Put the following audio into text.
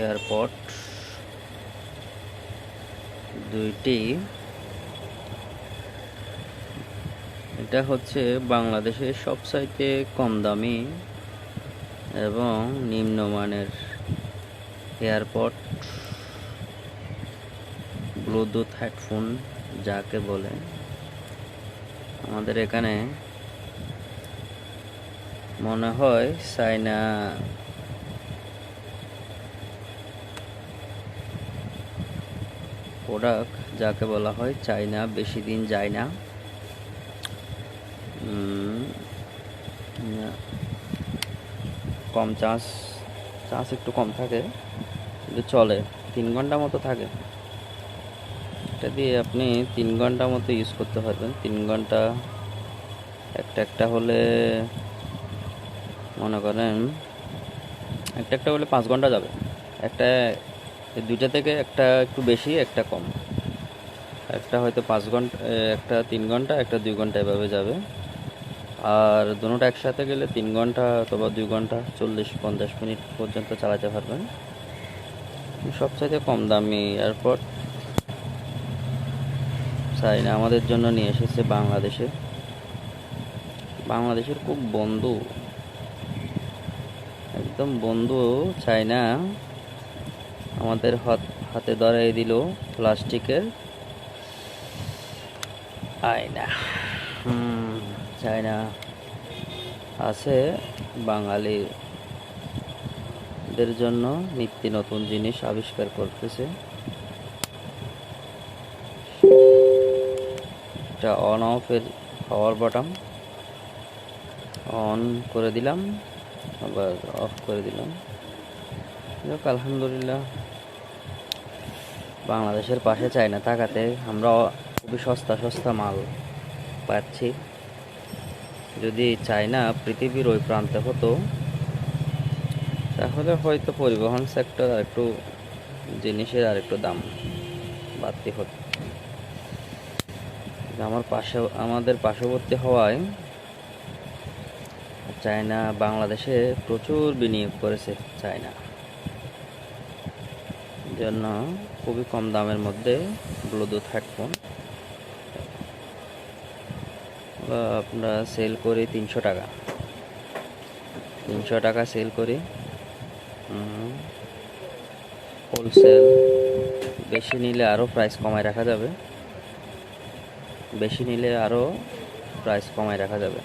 AirPod দুইটি। এটা হচ্ছে বাংলাদেশের সবচাইতে কম দামি এবং নিম্নমানের এয়ারপড ব্লুটুথ হেডফোন, যাকে বলে। আমাদের এখানে মনে হয় চাইনা প্রোডাক্ট, যাকে বলা হয় চাইনা বেশি দিন যায় না। কম চার্জ চার্জ একটু কম থাকে, কিন্তু চলে, তিন ঘণ্টা মতো থাকে। এটা দিয়ে আপনি তিন ঘণ্টা মতো ইউজ করতে পারবেন। তিন ঘণ্টা, একটা একটা হলে, মনে করেন, একটা একটা হলে পাঁচ ঘণ্টা যাবে। একটা এই দুইটা থেকে একটা একটু বেশি, একটা কম। একটা হয়তো পাঁচ ঘণ্টা, একটা তিন ঘণ্টা, একটা দুই ঘণ্টা এভাবে যাবে। আর দুটোটা একসাথে গেলে তিন ঘণ্টা অথবা দুই ঘণ্টা, চল্লিশ, পঞ্চাশ মিনিট পর্যন্ত চালাতে পারবেন। সবচাইতে কম দামি এয়ারপড চাইনা আমাদের জন্য নিয়ে এসেছে বাংলাদেশে। বাংলাদেশের খুব বন্ধু। একদম বন্ধু চাইনা আমাদের হাত হাতে ধরাই দিল প্লাস্টিকের আয়না। হুম, চায়না আছে বাঙালিদের জন্য নিত্য নতুন জিনিস আবিষ্কার করতেছে। এটা অন অফের পাওয়ার বাটন অন করে দিলাম আবার অফ করে দিলাম। আলহামদুলিল্লাহ। বাংলাদেশের পাশে চায়না থাকাতে আমরা খুবই সস্তা সস্তা মাল পাচ্ছি। যদি চায়না পৃথিবীর ওই প্রান্তে হতো, তাহলে হয়তো পরিবহন সেক্টর আর একটু জিনিসের আর একটু দাম বাড়তি হতো। আমার পাশে, আমাদের পার্শ্ববর্তী হওয়ায় চায়না বাংলাদেশে প্রচুর বিনিয়োগ করেছে চায়না। জন্য খুবই কম দামের মধ্যে ব্লুটুথ হেডফোন আমরা সেল করি তিনশো টাকা। তিনশো টাকা সেল করি। হোলসেল বেশি নিলে আরও প্রাইস কমায় রাখা যাবে। বেশি নিলে আরও প্রাইস কমায় রাখা যাবে।